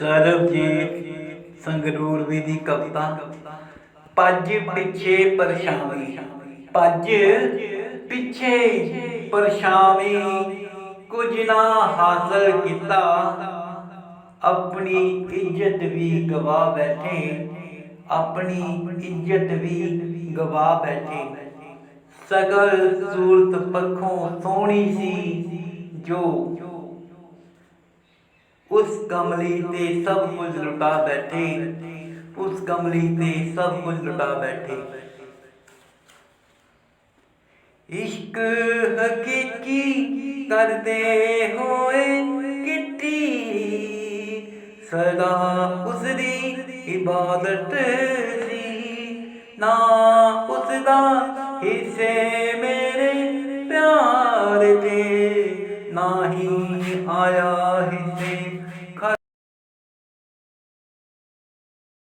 ਸਰਬਜੀਤ ਸੰਗਰੂਰ ਦੀ ਕਵਿਤਾ। ਪੱਜ ਪਿੱਛੇ ਪਰਛਾਵੀ ਪੱਜ ਪਿੱਛੇ ਪਰਛਾਵੀ, ਕੁਝ ਨਾ ਹਾਸਲ ਕੀਤਾ। ਆਪਣੀ ਇੱਜ਼ਤ ਵੀ ਗਵਾ ਬੈਠੇ, ਆਪਣੀ ਇੱਜ਼ਤ ਵੀ ਗਵਾ ਬੈਠੇ। ਸਗਲ ਸੂਰਤ ਪੱਖੋਂ ਸੋਹਣੀ ਸੀ ਜੋ ਉਸ ਕਮਲੀ ਤੇ ਸਭ ਕੁਝ ਲੁਟਾ ਬੈਠੇ। ਉਸ ਕਮਲੀ ਤੇ ਸਭ ਕੁਝ ਲੁਟਾ ਬੈਠੇ। ਇਸ਼ਕ ਹਕੀਕੀ ਕਰਦੇ ਹੋਏ ਕਿੱਟੀ। ਸਦਾ ਉਸ ਦੀ ਇਬਾਦਤ ਸੀ। ਨਾ ਉਸ ਦਾ ਹਿੱਸੇ आया है